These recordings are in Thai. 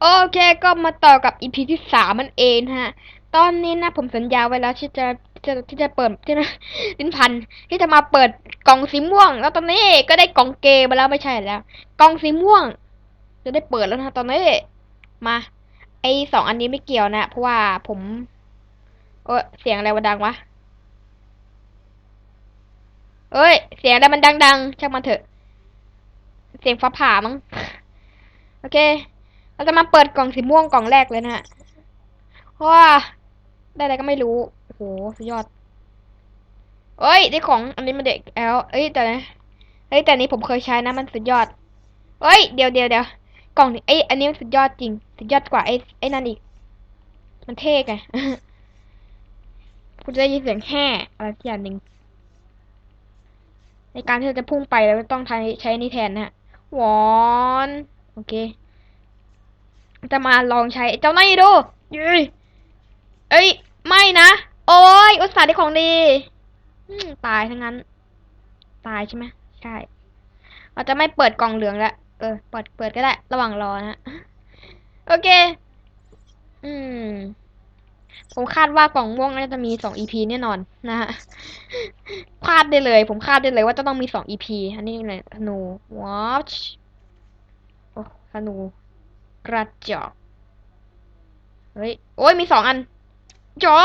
โอเคก็มาต่อกับ EP ที่สามมันเองฮะ ตอนนี้นะผมสัญญาไว้แล้วที่จะที่จะที่จะเปิดที่จะลิ้นพันที่จะมาเปิดกล่องสีม่วง แล้วตอนนี้ก็ได้กล่องเกมมาแล้วไม่ใช่แล้วกล่องสีม่วง จะได้เปิดแล้วนะตอนนี้มา ไอสองอันนี้ไม่เกี่ยวนะเพราะว่าผมเออเสียงอะไรวะดังวะเอ้ย เสียงอะไรมันดังๆช่างมันเถอะ เสียงฟ้าผ่ามั้งโอเค เราจะมาเปิดกล่องสีม่วงกล่องแรกเลยนะฮะเพราะว่าได้อะไรก็ไม่รู้โอ้โหสุดยอดเอ้ยได้ของอันนี้มาเด็กแล้วเอ้ยแต่นะเอ้ยแต่นี้ผมเคยใช้นะมันสุดยอดเอ้ยเดี๋ยวเดี๋ยวเดี๋ยวกล่องนี้ไอ้ยอันนี้มันสุดยอดจริง สุดยอดกว่าไอ้ไอ้นั่นอีก มันเท่ไงคุณจะได้ยินเสียงแห่อะไรสักอย่างหนึ่งในการที่เราจะพุ่งไปเราต้องใช้ใช้นี่แทนนะฮะวอน โอเค จะมาลองใช้เจ้าหน้าที่ดูยุยเอ้ย ไม่นะ โอ้ย อุตส่าห์ได้ของดีอืมตายทั้งนั้น ตายใช่ไหมใช่ เราจะไม่เปิดกล่องเหลืองละเออ เปิด เปิดก็ได้ ระหว่างรอนะ โอเค อืม ผมคาดว่ากล่องม่วงน่าจะมีสอง EP แน่นอนนะฮะ คาดได้เลย ผมคาดได้เลยว่าจะต้องมีสอง EP อันนี้เลยธนู watch โอ้ธนู กระจอกเฮ้ยโอ้ยมีสองอัน จอ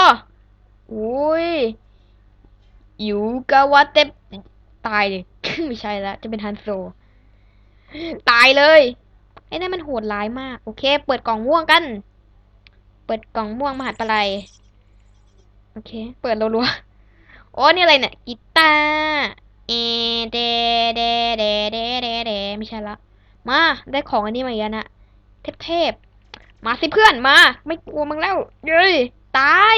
โอ้ยอยู่กะวาเตปตายเลย ไม่ใช่แล้วจะเป็นฮันโซ ตายเลยไอ้นั่นมันโหดร้ายมาก โอเค เปิดกล่องม่วงกัน เปิดกล่องม่วงมหาปลายโอเค เปิดรัวๆโอ้นี่อะไรเนี่ยกีตาร์เอเดเดเดเดเดเดไม่ใช่ละมา ได้ของอันนี้มาอีกแล้วนะ เทพๆ มาสิเพื่อนมา ไม่กลัวมึงแล้ว เย้ยตาย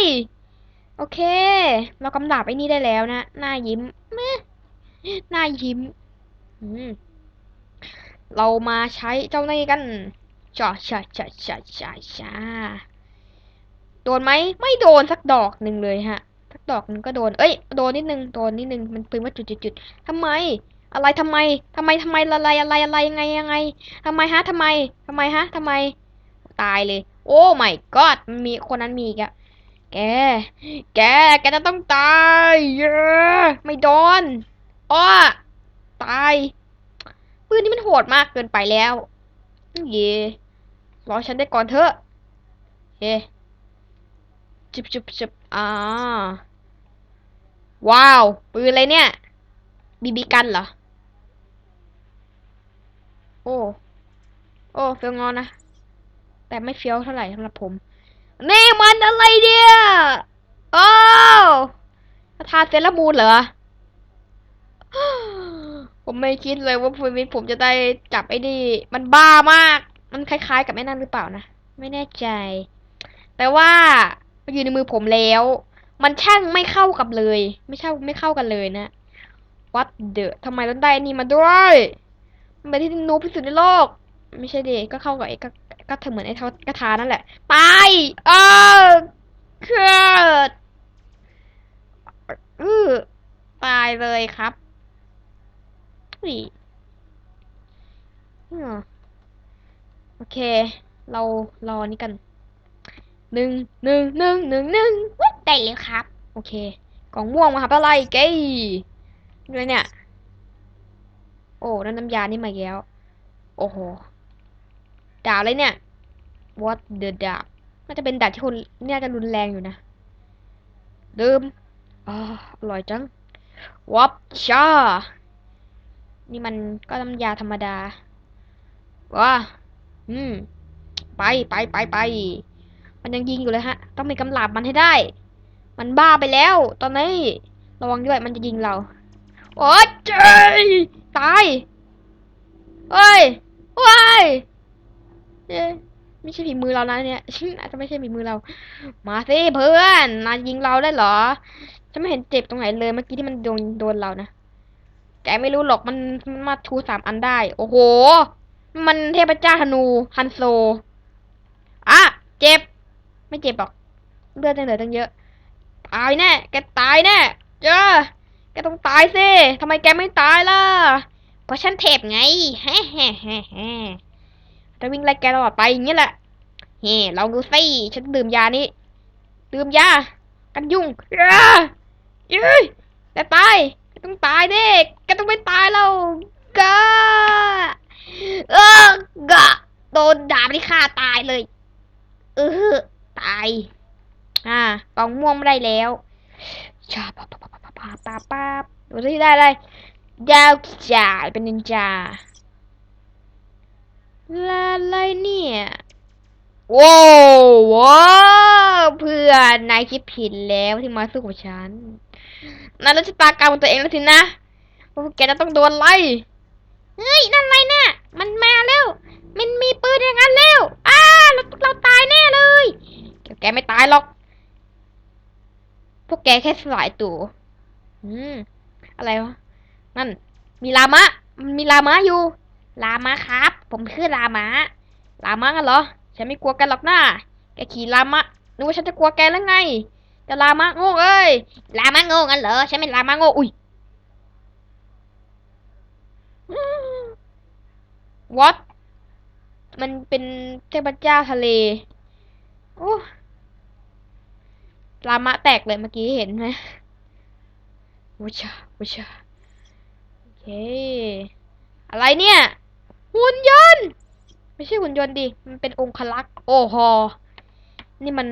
โอเค เรากำดาบไอ้นี่ได้แล้วนะ หน้ายิ้มแม่หน้ายิ้มอืมเรามาใช้เจ้านี่กันจ้าชาชาชาชาชาโดนไหม ไม่โดนสักดอกหนึ่งเลยฮะ สักดอกหนึ่งก็โดน เอ้ย โดนนิดนึง โดนนิดนึง มันปืนว่าจุดจุดจุดทำไม อะไรทำไมทำไมทำไมอะไรอะไรอะไรยังไงยังไงทำไมฮะทำไมทำไมฮะทำไม ตายเลย โอ้ my god มันมีคนนั้นมีอีกอะแก แก แกจะต้องตายเย้ไม่โดนอ้อตายปืนนี้มันโหดมากเกินไปแล้ว เย่รอฉันได้ก่อนเถอะเฮ้จุบจุบจุบอ่า ว้าว ปืนอะไรเนี่ยบีบีกันเหรอ โอ้ โอ้เฟียวงอนนะ แต่ไม่เฟี้ยวเท่าไหร่สำหรับผม นี่มันอะไรเนี่ยโอ้ทาเซรามูนเหรอ ผมไม่คิดเลยว่าภูมิผมจะได้จับไอ้นี่ มันบ้ามาก มันคล้ายๆ กับไอ้นั่นหรือเปล่านะ ไม่แน่ใจ แต่ว่ามันอยู่ในมือผมแล้ว มันช่างไม่เข้ากับเลย ไม่ใช่ไม่เข้ากันเลยนะ What the ทำไมต้องได้อันนี่มาด้วย เป็นที่นูบที่สุดในโลก ไม่ใช่ดิก็เข้ากับไอ้ก็ก็เธอเหมือนไอ้เท้ากระทานั่นแหละตายเออเกิดอือตายเลยครับอุ้ยอืมโอเค เรารอนี่กันหนึ่งหนึ่งหนึ่งหนึ่งหนึ่งได้เลยครับ โอเคกล่องม่วงมาหาอะไรเก้ยเลยเนี่ย โอ้นั่นน้ำยานี่มาแล้ว โอ้โห ดาบเลยเนี่ย what the ดาบน่าจะเป็นดาบที่คนน่าจะรุนแรงอยู่นะดื่มอ๋ออร่อยจังวับชานี่มันก็น้ำยาธรรมดาว้าอืม ไปไปไปไป มันยังยิงอยู่เลยฮะ ต้องมีกำลับมันให้ได้ มันบ้าไปแล้ว ตอนนี้ ระวังด้วยมันจะยิงเรา โอ๊ยเจ้ย ตายเฮ้ยว้ายเอ้ยไม่ใช่ฝีมือเรานะเนี่ยอาจจะไม่ใช่ฝีมือเรา มาสิเพื่อนนายยิงเราได้เหรอฉันไม่เห็นเจ็บตรงไหนเลยเมื่อกี้ที่มันโดนโดนเรานะแกไม่รู้หรอกมันมันมาชูสามอันได้ โอ้โห มันเทพเจ้าธนูฮันโซอะเจ็บ ไม่เจ็บหรอกเลือดยังเหลือตั้งเยอะ ตายแน่แกตายแน่เจ้า แกต้องตายสิทำไมแกไม่ตายล่ะ เพราะฉันเทพไงแฮ่แฮ่แฮ่แฮ่จะวิ่งไล่แกตลอดไปอย่างนี้แหละเฮ้ลองดูสิฉันดื่มยานี้ดื่มยา กันยุ่งอ้าเย้ยแต่ตายแกต้องตายเด็กแกต้องไม่ตายแล้วกะเออกะโดนดาบที่ฆ่าตายเลย เออตาย อ่ากล่องม่วงไม่ได้แล้วชาปา ปาปาป้าดูที่ได้เลยดาวจ่าเป็นนินจาลาอะไรเนี่ยว้าวว้าวเพื่อนนายคิดผิดแล้วที่มาสู้กับฉันนายรู้ชะตากรรมของตัวเองแล้วสินะว่าพวกแกจะต้องโดนไล่เฮ้ยนั่นอะไรน่ะมันมาแล้ว มันมีปืนอย่างนั้นแล้วอ้าเราเราตายแน่เลยแกไม่ตายหรอก พวกแกแค่สลายตัว อืม อะไรวะ นั่น มีลามะ มันมีลามะอยู่ ลามะครับ ผมคือลามะ ลามะกันเหรอ ฉันไม่กลัวแกันหรอกนะแกขี่ลามะ นึกว่าฉันจะกลัวแกแล้วไงแต่ลามะโง่เอ้ย ลามะโง่กันเหรอ ฉันเป็นลามะโง่ อุ้ย what มันเป็นเทพเจ้าทะเล โอ้ลามะแตกเลยเมื่อกี้เห็นไหม วุชาวุชาโอเค อะไรเนี่ย หุ่นยนต์ ไม่ใช่หุ่นยนต์ดิ มันเป็นองคลักษ์ โอ้โหนี่มัน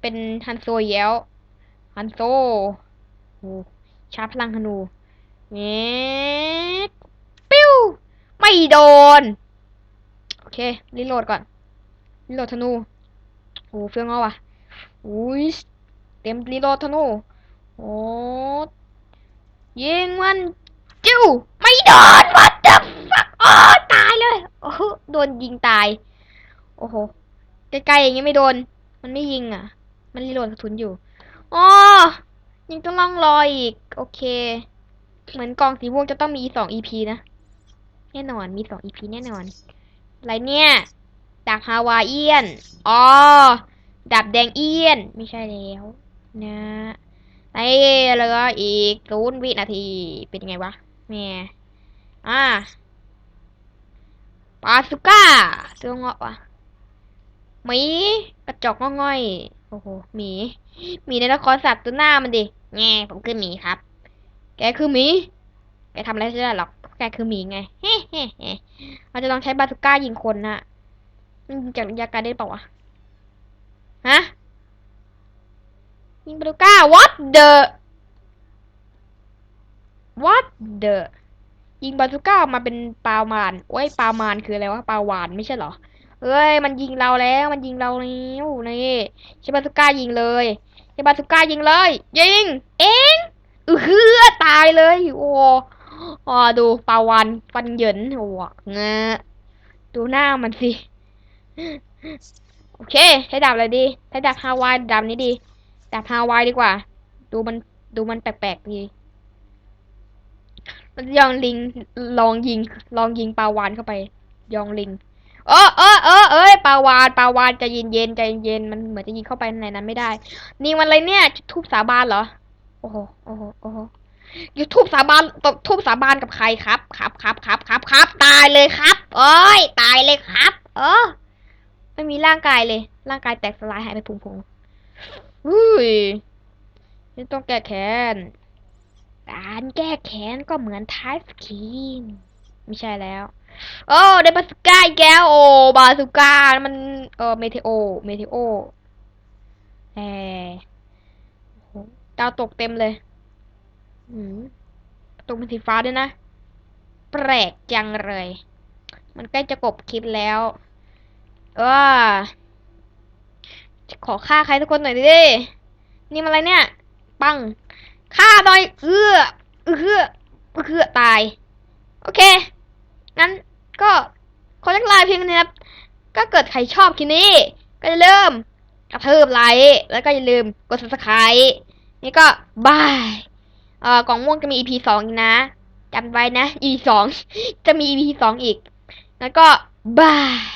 เป็นฮันโซเยลฮันโซโอ้ชาร์จพลังธนูเงี้ยปิ้ว ไม่โดน โอเค รีโหลดก่อน รีโหลดธนู โอ้เฟืองเอาว่ะอุ้ยเต็มรีโหลดธนู โอ้ยิงมันจิ้วไม่โดน what the fuck โอ้ตายเลยโอ้โหโดนยิงตาย โอ้โหใกล้ๆอย่างงี้ไม่โดน มันไม่ยิงอะ มันรีโหลดกระสุนอยู่อ๋อยังต้องล่องรอยอีก โอเค เหมือนกองสีม่วงจะต้องมีสอง EP นะ แน่นอนมีสอง EP แน่นอน อะไรเนี่ยดาบฮาวาเอียน อ๋อ ดาบแดงเอียน ไม่ใช่แล้ว นะ ไอ้เหลืออีกศูนย์วินาทีเป็นยังไงวะแม่อ่าปาสุก้าตัวเงาะวะหมีกระจอกง่อยๆโอ้โหหมีหมีในละครสัตว์ตัวหน้ามันดิแง่ผมคือหมีครับ แกคือหมีแกทำอะไรไม่ได้หรอกแกคือหมีไงเฮ้เฮ้เฮ้เราจะลองใช้บาสุก้ายิงคนนะมันจากยากาได้เปล่าวะฮะ ยิงบาสุก้า what the what the ยิงบาสุก้ามาเป็นปาวานโอ้ยปาวานคืออะไรวะปาวานไม่ใช่เหรอ เอ้ย มันยิงเราแล้ว มันยิงเราแล้วนี่ใช้บาสุก้ายิงเลยใช้บาสุก้ายิงเลย ยิง เองเออฮือตายเลย โอ้อ๋อดูปาวานฟันเหยินโอ้เงะดูหน้ามันสิ โอเค ใช้ดาบอะไรดี ใช้ดาบฮาวายดาบนี้ดี ดาบฮาวายดีกว่า ดูมันดูมันแปลกๆดีมันยองลิงลองยิง ลองยิงปลาวานเข้าไป ยองลิง เออเออเออเอ้ยปลาวานปลาวานใจเย็นเย็นใจเย็นมันเหมือนจะยิงเข้าไปในนั้นไม่ได้ นี่มันอะไรเนี่ยจุบสาบานเหรอ โอ้โหโอ้โหโอ้โหยูทูบสาบานตบทูบสาบานกับใครครับครับครับครับครับครับตายเลยครับเอ้ยตายเลยครับ เออไม่มีร่างกายเลย ร่างกายแตกสลายหายไปพุงพุ งอุ้ยนี่ต้องแก้แค้น การแก้แค้นก็เหมือนท้ายสกีนไม่ใช่แล้ว โอ้ได้บาสุก้าอีกแล้วโอบาสุก้ามันเออเมเทโอ เมเทโอแหมโอ้โหดาวตกเต็มเลย อืมตกเป็นสีฟ้าด้วยนะ แปลกจังเลย มันใกล้จะกบคลิปแล้ว เออ ขอฆ่าใครทุกคนหน่อยดิ นี่มันอะไรเนี่ย ปัง ฆ่าหน่อย เอื้อเอื้อเอื้อตาย โอเค งั้นก็ขอจักลายเพียงเท่านี้ครับ ก็เกิดใครชอบคลิปนี้ ก็อย่าลืมกระเทิบไลค์ แล้วก็อย่าลืมกด subscribe นี่ก็บาย เอ่อกล่องม่วงจะมี EP สองอีกนะจำไว้นะ EP สองจะมี EP สองอีก แล้วก็บาย